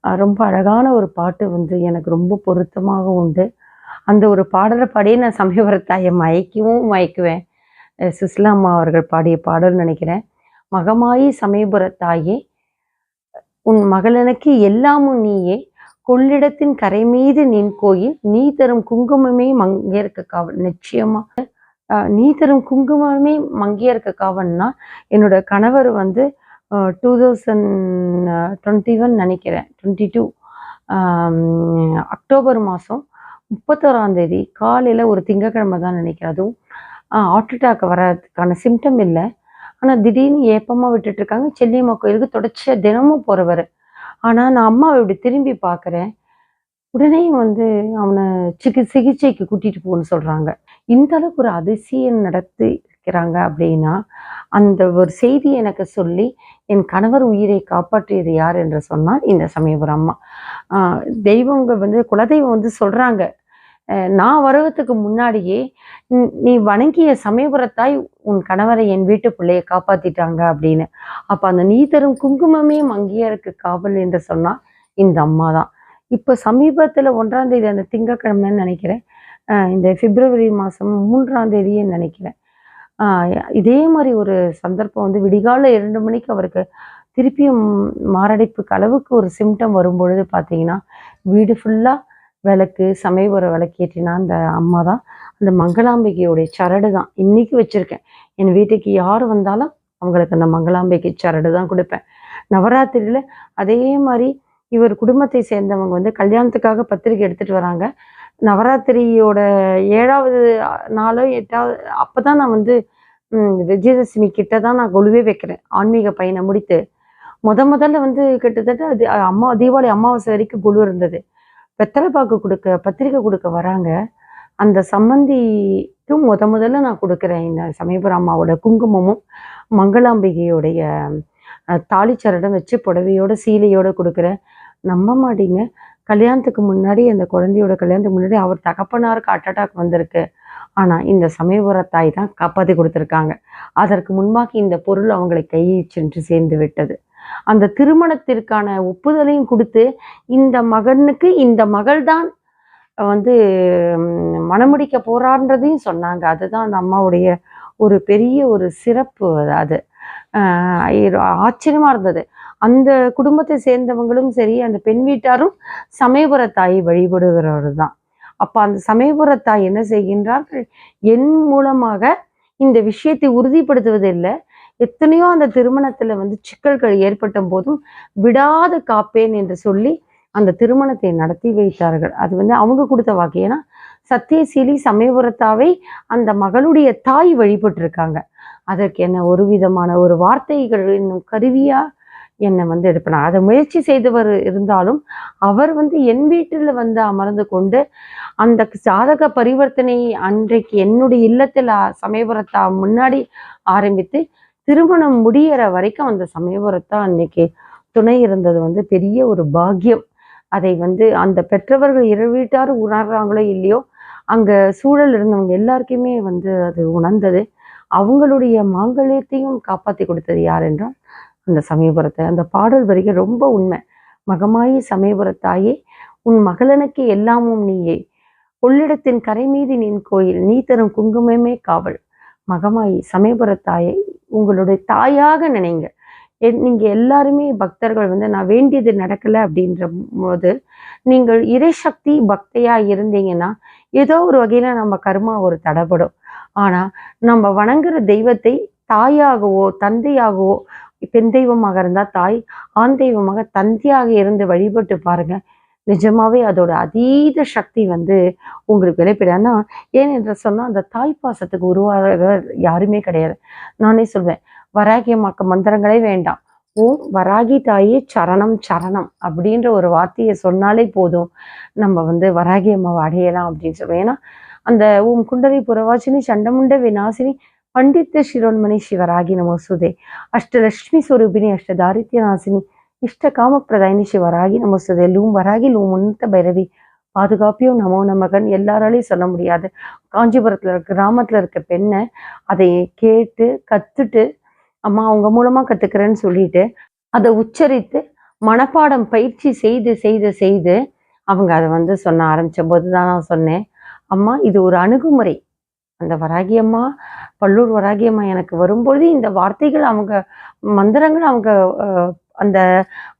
ரொம்ப அழகான ஒரு பாட்டு வந்து எனக்கு ரொம்ப பொருத்தமாக உண்டு. அந்த ஒரு பாடலை பாடியே நான் சமயபுரத்தாயை மயக்கவும் மயக்குவேன். அஹ் அம்மா அவர்கள் பாடிய பாடல் நினைக்கிறேன். மகமாயி சமயபுரத்தாயே உன் மகளனுக்கு எல்லாமும் நீயே. கொள்ளிடத்தின் கரை மீது நின் கோயில் நீ தரும் குங்குமமே மங்கையர்க்க காவல். நிச்சயமாக நீ தரும் குங்குமமே மங்கையர்க்க காவல்னா என்னோட கணவர் வந்து டூ தௌசண்ட் டுவெண்ட்டி ஒன் நினைக்கிறேன். டுவெண்ட்டி டூ அக்டோபர் மாதம் முப்பத்தோராந்தேதி காலையில் ஒரு திங்கக்கிழமை தான் நினைக்கிறேன். அதுவும் ஹார்ட் அட்டாக் வர்றதுக்கான சிம்டம் இல்லை. ஆனால் திடீர்னு ஏப்பமாக விட்டுட்ருக்காங்க செல்லியம்மா கோயிலுக்கு தொடர்ச்சியாக தினமும் போகிறவர் ஆனால் நான் அம்மாவை இப்படி திரும்பி பார்க்குறேன். உடனே வந்து அவனை சிகி சிகிச்சைக்கு கூட்டிகிட்டு போகணும்னு சொல்கிறாங்க இந்த அளவுக்கு ஒரு அதிசயம் நடத்தி இருக்கிறாங்க அப்படின்னா அந்த ஒரு செய்தி எனக்கு சொல்லி என் கணவர் உயிரை காப்பாற்றியது யார்? என்று சொன்னால் இந்த சமயபுரம் அம்மா. தெய்வங்க வந்து குலதெய்வம் வந்து சொல்கிறாங்க நான் வருவதுக்கு முன்னாடியே நீ- வணங்கிய சமயபுரத்தாய் உன் கணவரை என் வீட்டு பிள்ளையை காப்பாத்திட்டாங்க அப்படின்னு. அப்ப அந்த நீ தரும் குங்குமமே மங்கியருக்கு காவல் என்று சொன்னா இந்த அம்மா தான். இப்போ சமீபத்துல ஒன்றாம் தேதி அந்த திங்கட்கிழமைன்னு நினைக்கிறேன் இந்த பிப்ரவரி மாசம் மூன்றாம் தேதியே நினைக்கிறேன் இதே மாதிரி ஒரு சந்தர்ப்பம் வந்து விடிகால இரண்டு மணிக்கு அவருக்கு திருப்பியும் மாரடைப்புக்கு அளவுக்கு ஒரு சிம்டம் வரும்பொழுது பார்த்தீங்கன்னா வீடு ஃபுல்லாக விளக்கு சமயபுர விளக்கேற்றினா அந்த அம்மா தான். அந்த மங்களாம்பிகையோடைய சரடு தான். இன்னைக்கு வச்சுருக்கேன். என் வீட்டுக்கு யார் வந்தாலும் அவங்களுக்கு அந்த மங்களாம்பிகை சரடு தான் கொடுப்பேன். நவராத்திரியில் அதே மாதிரி இவர் குடும்பத்தை சேர்ந்தவங்க வந்து கல்யாணத்துக்காக பத்திரிக்கை எடுத்துகிட்டு வராங்க. நவராத்திரியோட ஏழாவது நாளோ எட்டாவது அப்போ தான் நான் வந்து விஜயதசமி கிட்ட தான் நான் கொலுவே வைக்கிறேன். ஆன்மீக பயனை முடித்து. முத முதல்ல வந்து கிட்டத்தட்ட அது அம்மா தீபாவளி அமாவாசை வரைக்கும் குழு இருந்தது. வெத்தலை பாக்கு கொடுக்க பத்திரிக்கை கொடுக்க வராங்க. அந்த சம்மந்திக்கும் முத முதல்ல நான் கொடுக்குறேன். இந்த சமயபுரம் அம்மாவோட குங்குமமும் மங்களாம்பிகையோடைய தாலிச்சரடம் வச்சு புடவையோட சீலையோட கொடுக்குறேன். நம்ப மாட்டீங்க. கல்யாணத்துக்கு முன்னாடி அந்த குழந்தையோட கல்யாணத்துக்கு முன்னாடி அவர் தகப்பனாருக்கு ஹார்ட் அட்டாக் வந்திருக்கு. ஆனால் இந்த சமயபுர தாய் தான் காப்பாற்றி கொடுத்துருக்காங்க. அதற்கு முன்பாக இந்த பொருள் அவங்களை கையை சென்று சேர்ந்து விட்டது. அந்த திருமணத்திற்கான ஒப்புதலையும் கொடுத்து இந்த மகனுக்கு இந்த மகள் தான் வந்து மணமுடிக்க போறான்றதையும் சொன்னாங்க. அதுதான் அந்த அம்மாவுடைய ஒரு பெரிய ஒரு சிறப்பு அது- அது ஆச்சரியமா இருந்தது. அந்த குடும்பத்தை சேர்ந்தவங்களும் சரி அந்த பெண் வீட்டாரும் சமயபுர தாயை வழிபடுகிறவர் தான் அப்போ அந்த சமயபுர தாய் என்ன செய்கின்றார்கள்? என் மூலமாக இந்த விஷயத்தை உறுதிப்படுத்துவதில்லை. எத்தனையோ அந்த திருமணத்தில் வந்து சிக்கல்கள் ஏற்பட்ட போதும் விடாது காப்பேன் என்று சொல்லி அந்த திருமணத்தை நடத்தி வைத்தார்கள். அது வந்து அவங்க கொடுத்த வாக்கு. ஏன்னா சத்தியசீலி சமயபுரத்தாவை அந்த மகளுடைய தாய் வழிபட்டிருக்காங்க. அதற்கு என்ன ஒரு விதமான ஒரு வார்த்தைகள் என்னும் கருவியாக என்னை வந்து எடுப்பினார் அதை முயற்சி செய்தவர் இருந்தாலும் அவர் வந்து என் வீட்டில் வந்து அமர்ந்து கொண்டு அந்த ஜாதக பரிவர்த்தனை அன்றைக்கு என்னுடைய இல்லத்தில் சமயபுரத்தா முன்னாடி ஆரம்பித்து திருமணம் முடியிற வரைக்கும் அந்த சமயபுரத்தா அன்னைக்கு துணை இருந்தது வந்து பெரிய ஒரு பாக்கியம். அதை வந்து அந்த பெற்றவர்கள் இரு வீட்டார் உணர்றாங்களோ இல்லையோ அங்க சூழல் இருந்தவங்க எல்லாருக்குமே வந்து அது உணர்ந்தது. அவங்களுடைய மாங்கல்யத்தையும் காப்பாற்றி கொடுத்தது யார் என்றால் அந்த சமயபுரத்தை. அந்த பாடல் வரிகள் ரொம்ப உண்மை. மகமாயி சமயபுரத்தாயே உன் மகளனுக்கு எல்லாமும் நீயே. கொள்ளிடத்தின் கரை மீது நின் கோயில் நீ தரும் குங்குமமே காவல். மகமாயி சமயபுரத்தாயை உங்களுடைய தாயாக நினைங்க. என்- நீங்க எல்லாருமே பக்தர்கள் வந்து நான் வேண்டியது நடக்கல அப்படின்ற போது நீங்கள் இறைசக்தி பக்தையா இருந்தீங்கன்னா ஏதோ ஒரு வகையில நம்ம கர்மா ஒரு தடைபடும். ஆனா நம்ம வணங்குற தெய்வத்தை தாயாகவோ தந்தையாகவோ பெண் தெய்வமாக இருந்தா தாய் ஆண் தெய்வமாக தந்தையாக இருந்து வழிபட்டு பாருங்க. நிஜமாவே அதோட அதீத சக்தி வந்து உங்களுக்கு வெளிப்படானா ஏன் என்று சொன்னா அந்த தாய் பாசத்துக்கு உருவாக யாருமே கிடையாது. நானே சொல்வேன் வராகியமாக்க மந்திரங்களே வேண்டாம். ஓம் வராகி தாயே சரணம் சரணம் அப்படின்ற ஒரு வார்த்தையை சொன்னாலே போதும். நம்ம வந்து வராகி அம்மாவை அடையலாம் அப்படின்னு சொல்லுவேன் ஏன்னா அந்த ஓம் குண்டலி புறவாசினி சண்டமுண்ட விநாசினி பண்டித்த ಶಿರೋನ್ಮಣಿ சிவராகி நமோசுதே ಅಷ್ಟಲಕ್ಷ್ಮಿ ಸ್ವರೂಪಿಣಿ அஷ்ட தாரித்ய ಇಷ್ಟ ಕಾಮಪ್ರದಾಯಿನಿ காமப்பிரதாயினி சிவராகி நமோசுதே லூம் வராகி லூம் உன்னத பைரவி பாதுகாப்பியும் நமோ நமகன் எல்லாராலையும் சொல்ல முடியாது காஞ்சிபுரத்தில் இருக்க கிராமத்தில் இருக்க பெண்ணை அதை கேட்டு கத்துட்டு அம்மா அவங்க மூலமாக கத்துக்கிறேன்னு சொல்லிட்டு அதை உச்சரித்து மனப்பாடம் பயிற்சி செய்து செய்து செய்து அவங்க அதை வந்து சொன்ன ஆரம்பிச்ச போது தான் நான் சொன்னேன் அம்மா இது ஒரு அணுகுமுறை அந்த வராகியம்மா பல்லூர் வராகியம்மா எனக்கு வரும்பொழுது இந்த வார்த்தைகள் அவங்க மந்திரங்கள் அவங்க அந்த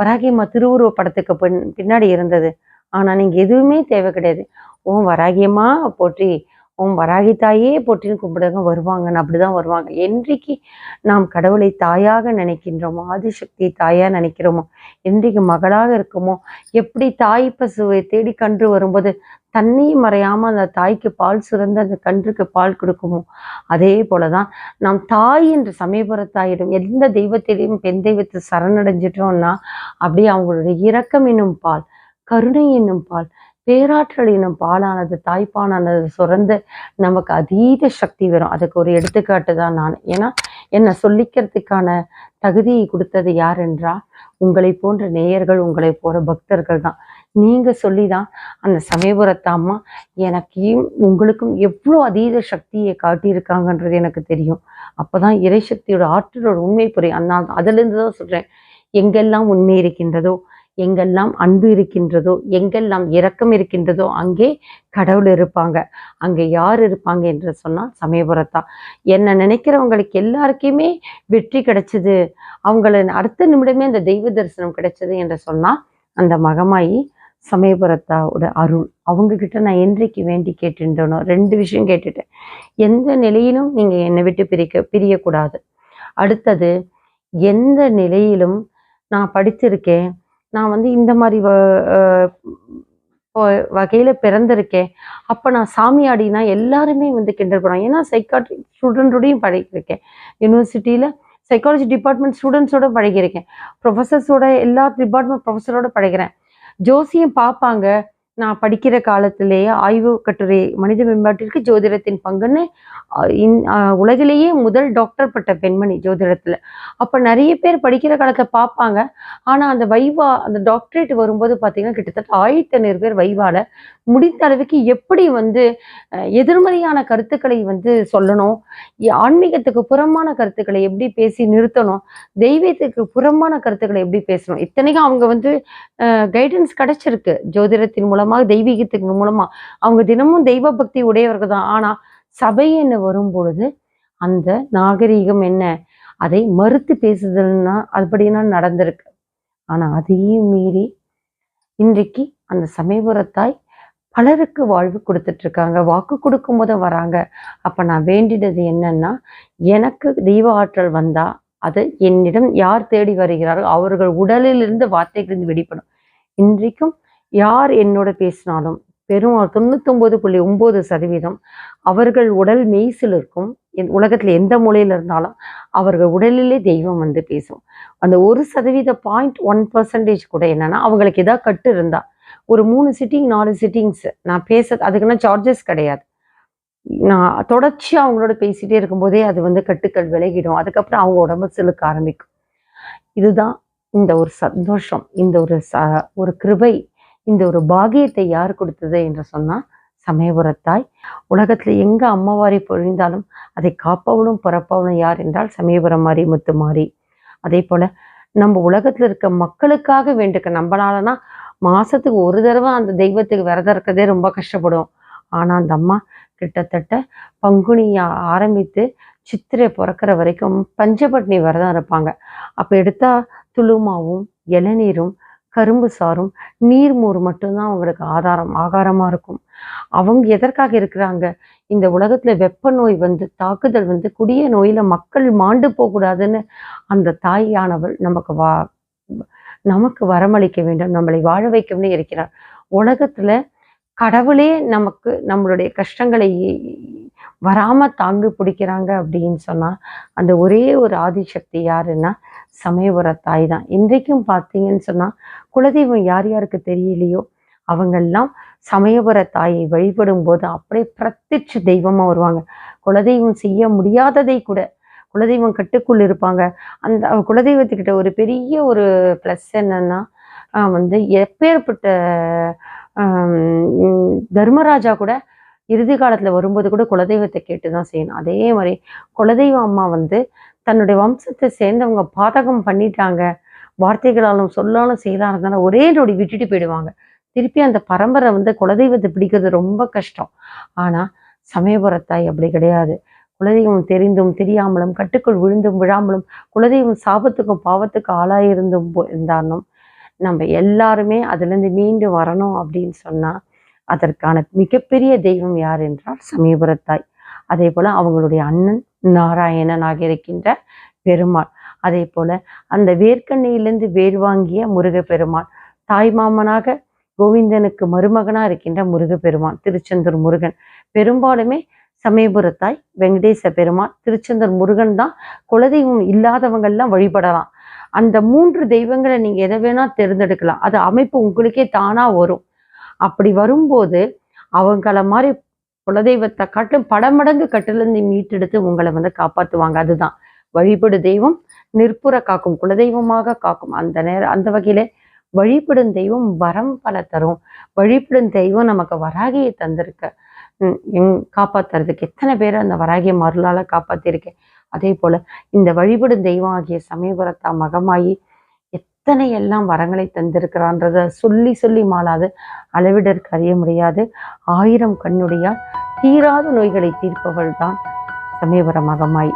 வராகியம்மா திருவுருவ படத்துக்கு பின் பின்னாடி இருந்தது. ஆனா நீங்கள் எதுவுமே தேவை கிடையாது. ஓ வராகியம்மா போற்றி. உன் வராகி தாயே போற்றின்னு கும்பிடுங்க வருவாங்கன்னு அப்படிதான் வருவாங்க. என்றைக்கு நாம் கடவுளை தாயாக நினைக்கின்றோமோ ஆதிசக்தியை தாயாக நினைக்கிறோமோ என்றைக்கு மகளாக இருக்குமோ எப்படி தாய் பசுவை தேடி கன்று வரும்போது தண்ணியும் மறையாம அந்த தாய்க்கு பால் சுரந்து அந்த கன்றுக்கு பால் கொடுக்குமோ அதே போலதான் நாம் தாய் என்று சமயபுர தாயிடம் எந்த தெய்வத்திலையும் பெண் தெய்வத்தை சரணடைஞ்சிட்டோம்னா அப்படியே அவங்களுடைய இரக்கம் என்னும் பால் கருணை என்னும் பால் பேராற்றல் இனம் பாலானது தாய்ப்பாலானது சுரந்து நமக்கு அதீத சக்தி வரும். அதுக்கு ஒரு எடுத்துக்காட்டு தான் நான். ஏன்னா என்னை சொல்லிக்கிறதுக்கான தகுதியை கொடுத்தது யார் என்றா உங்களை போன்ற நேயர்கள் உங்களை போற பக்தர்கள் தான். நீங்க சொல்லிதான் அந்த சமயபுரத்து அம்மா எனக்கும் உங்களுக்கும் எவ்வளோ அதீத சக்தியை காட்டியிருக்காங்கன்றது எனக்கு தெரியும். அப்பதான் இறைசக்தியோட ஆற்றலோட உண்மை புரியும். அதனால் அதிலிருந்து தான் சொல்றேன் எங்கெல்லாம் உண்மை இருக்கின்றதோ எங்கெல்லாம் அன்பு இருக்கின்றதோ எங்கெல்லாம் இரக்கம் இருக்கின்றதோ அங்கே கடவுள் இருப்பாங்க. அங்கே யார் இருப்பாங்க என்று சொன்னால் சமயபுரத்தா. என்னை நினைக்கிறவங்களுக்கு எல்லாருக்குமே வெற்றி கிடைச்சது. அவங்கள அடுத்த நிமிடமே அந்த தெய்வ தரிசனம் கிடைச்சது என்று சொன்னால் அந்த மகமாயி சமயபுரத்தாவோட அருள். அவங்க கிட்ட நான் என்றைக்கு வேண்டி கேட்டுட்டேனோ ரெண்டு விஷயம் கேட்டுட்டேன். எந்த நிலையிலும் நீங்க என்னை விட்டு பிரிக்க பிரியக்கூடாது. அடுத்தது எந்த நிலையிலும் நான் படித்திருக்கேன் நான் வந்து இந்த மாதிரி வ- வகையில பிறந்திருக்கேன். அப்ப நான் சாமியாடினா எல்லாருமே வந்து கிண்டல் பண்ணுவாங்க. ஏன்னா சைக்காட்ரி ஸ்டூடெண்டோடையும் பழகியிருக்கேன். யூனிவர்சிட்டியில சைக்காலஜி டிபார்ட்மெண்ட் ஸ்டூடெண்ட்ஸோட பழகியிருக்கேன். ப்ரொஃபஸர்ஸோட எல்லா டிபார்ட்மெண்ட் ப்ரொஃபஸரோட பழகிறேன். ஜோசியம் பார்ப்பாங்க. நான் படிக்கிற காலத்திலேயே ஆய்வு கட்டுரை மனித மேம்பாட்டிற்கு ஜோதிடத்தின் பங்குன்னு இந்- உலகிலேயே முதல் டாக்டர் பட்ட பெண்மணி ஜோதிடத்தில். அப்போ நிறைய பேர் படிக்கிற காலத்தை பார்ப்பாங்க. ஆனால் அந்த வைவா அந்த டாக்டரேட் வரும்போது பார்த்திங்கன்னா கிட்டத்தட்ட ஆயிரத்தி ஐநூறு பேர் வைவால முடிந்த அளவுக்கு எப்படி வந்து எதிர்மறையான கருத்துக்களை வந்து சொல்லணும் ஆன்மீகத்துக்கு புறமான கருத்துக்களை எப்படி பேசி நிறுத்தணும் தெய்வத்துக்கு புறமான கருத்துக்களை எப்படி பேசணும் இத்தனைக்கும் அவங்க வந்து கைடன்ஸ் கிடைச்சிருக்கு ஜோதிடத்தின் மூலம். தெய்வீகத்தின் மூலமா. அவங்க தினமும் தெய்வ பக்தி உடையவர்கள் தான். ஆனால் சபை என்ன வரும் பொழுது அந்த நாகரீகம் என்ன? அதை மறுத்து பேசுதல்னா அப்படின்னா நடந்திருக்கு. ஆனா அதையும் மீறி இன்றைக்கு அந்த சமயபுரத்தாய் பலருக்கு வாழ்வு கொடுத்துட்டு இருக்காங்க வாக்கு கொடுக்கும் போது வராங்க. அப்ப நான் வேண்டினது என்னன்னா எனக்கு தெய்வ ஆற்றல் வந்தா அது என்னிடம் யார் தேடி வருகிறார்கள் அவர்கள் உடலிலிருந்து வார்த்தைகளிலிருந்து வெளிப்படும். இன்றைக்கும் யார் என்னோட பேசினாலும் பெரும் தொண்ணூத்தொம்பது புள்ளி ஒம்பது சதவீதம் அவர்கள் உடல் மெய்சில் இருக்கும். என் உலகத்தில் எந்த மூலையில் இருந்தாலும் அவர்கள் உடலிலே தெய்வம் வந்து பேசும். அந்த ஒரு சதவீத பாயிண்ட் ஒன் பர்சன்டேஜ் கூட என்னன்னா அவங்களுக்கு ஏதாவது கட்டு இருந்தா ஒரு மூணு சிட்டிங் நாலு சிட்டிங்ஸ் நான் பேச அதுக்குன்னா சார்ஜஸ் கிடையாது. நான் தொடர்ச்சியா அவங்களோட பேசிட்டே இருக்கும்போதே அது வந்து கட்டுக்கள் விலகிடும். அதுக்கப்புறம் அவங்க உடம்பு சிலுக்க ஆரம்பிக்கும். இதுதான் இந்த ஒரு சந்தோஷம் இந்த ஒரு ச ஒரு கிருபை இந்த ஒரு பாகியத்தை யார் கொடுத்தது என்று சொன்னா சமயபுரத்தாய். உலகத்துல எங்க அம்மாவாரி பொழிந்தாலும் அதை காப்பவளும் பிறப்பவளும் யார் என்றால் சமயபுரம் மாறி முத்து மாறி. அதே போல நம்ம உலகத்துல இருக்க மக்களுக்காக வேண்டுக்க நம்மளாலனா மாசத்துக்கு ஒரு தடவை அந்த தெய்வத்துக்கு விரதம் இருக்கதே ரொம்ப கஷ்டப்படும். ஆனா அந்த அம்மா கிட்டத்தட்ட பங்குனி ஆரம்பித்து சித்திரை பிறக்கிற வரைக்கும் பஞ்சபட்னி விரதம் இருப்பாங்க. அப்ப எடுத்தா துளுமாவும் இளநீரும் கரும்பு சாறும் நீர்மோர் மட்டும்தான் அவங்களுக்கு ஆதாரம் ஆகாரமா இருக்கும். அவங்க எதற்காக இருக்கிறாங்க? இந்த உலகத்துல வெப்ப நோய் வந்து தாக்குதல் வந்து குடிய நோயில மக்கள் மாண்டு போகக்கூடாதுன்னு அந்த தாயானவள் நமக்கு வா நமக்கு வரமளிக்க வேண்டும் நம்மளை வாழ வைக்கணும்னு இருக்கிறார். உலகத்துல கடவுளே நமக்கு நம்மளுடைய கஷ்டங்களை வராம தாங்கு பிடிக்கிறாங்க அப்படின்னு சொன்னா அந்த ஒரே ஒரு ஆதிசக்தி யாருன்னா சமயபுர தாய் தான் இன்றைக்கும் பார்த்தீங்கன்னு சொன்னா குலதெய்வம் யார் யாருக்கு தெரியலையோ அவங்கெல்லாம் சமயபுர தாயை வழிபடும் போது அப்படியே பிரத்யட்ச தெய்வமா வருவாங்க. குலதெய்வம் செய்ய முடியாததை கூட குலதெய்வம் கட்டுக்குள் இருப்பாங்க. அந்த குலதெய்வத்துக்கிட்ட ஒரு பெரிய ஒரு ப்ளஸ் என்னன்னா வந்து எப்பேற்பட்ட தர்மராஜா கூட இறுதி காலத்துல வரும்போது கூட குலதெய்வத்தை கேட்டு தான் செய்யணும். அதே மாதிரி குலதெய்வ அம்மா வந்து தன்னுடைய வம்சத்தை சேர்ந்தவங்க பாதகம் பண்ணிட்டாங்க. வார்த்தைகளாலும் சொல்லாலும் செயலாக இருந்தாலும் ஒரே நொடி விட்டுட்டு போயிடுவாங்க. திருப்பி அந்த பரம்பரை வந்து குலதெய்வத்தை பிடிக்கிறது ரொம்ப கஷ்டம். ஆனா சமயபுரத்தாய் அப்படி கிடையாது. குலதெய்வம் தெரிந்தும் தெரியாமலும் கட்டுக்குள் விழுந்தும் விழாமலும் குலதெய்வம் சாபத்துக்கும் பாவத்துக்கும் ஆளாயிருந்தும் போ- இருந்தாலும் நம்ம எல்லாருமே அதுலேருந்து மீண்டு வரணும் அப்படின்னு சொன்னால் அதற்கான மிகப்பெரிய தெய்வம் யார் என்றால் சமயபுரத்தாய். அதே போல் அவங்களுடைய அண்ணன் நாராயணனாக இருக்கின்ற பெருமாள். அதே போல அந்த வேர்க்கண்ணையிலிருந்து வேர் வாங்கிய முருகப்பெருமான் தாய்மாமனாக கோவிந்தனுக்கு மருமகனா இருக்கின்ற முருகப்பெருமான் திருச்செந்தூர் முருகன். பெரும்பாலுமே சமயபுரத்தாய் வெங்கடேச பெருமாள் திருச்செந்தூர் முருகன் தான் குலதெய்வம் இல்லாதவங்கள்லாம் வழிபடலாம். அந்த மூன்று தெய்வங்களை நீங்க எதை வேணா தேர்ந்தெடுக்கலாம். அது அமைப்பு உங்களுக்கே தானா வரும். அப்படி வரும்போது அவங்கள மாதிரி குலதெய்வத்தை காட்டிலும் படமடங்கு கட்டிலிருந்து மீட்டெடுத்து உங்களை வந்து காப்பாற்றுவாங்க அதுதான். வழிபடு தெய்வம் நிற்புற காக்கும் குலதெய்வமாக காக்கும். அந்த நேரம் அந்த வகையில வழிபடும் தெய்வம் வரம் பல தரும். வழிபடும் தெய்வம் நமக்கு வராகியை தந்திருக்க காப்பாத்துறதுக்கு எத்தனை பேர் அந்த வராகிய மருளால காப்பாத்திருக்கேன் அதே போல இந்த வழிபடும் தெய்வம் ஆகிய சமயபுரத்தா மகமாயி எத்தனை எல்லாம் வரங்களை தந்திருக்கிறான்றத சொல்லி சொல்லி மாளாது அளவிடற்கு அறிய முடியாது. ஆயிரம் கண்ணுடையால் தீராத நோய்களை தீர்ப்பவள் தான் சமயபுரம் அகமாய்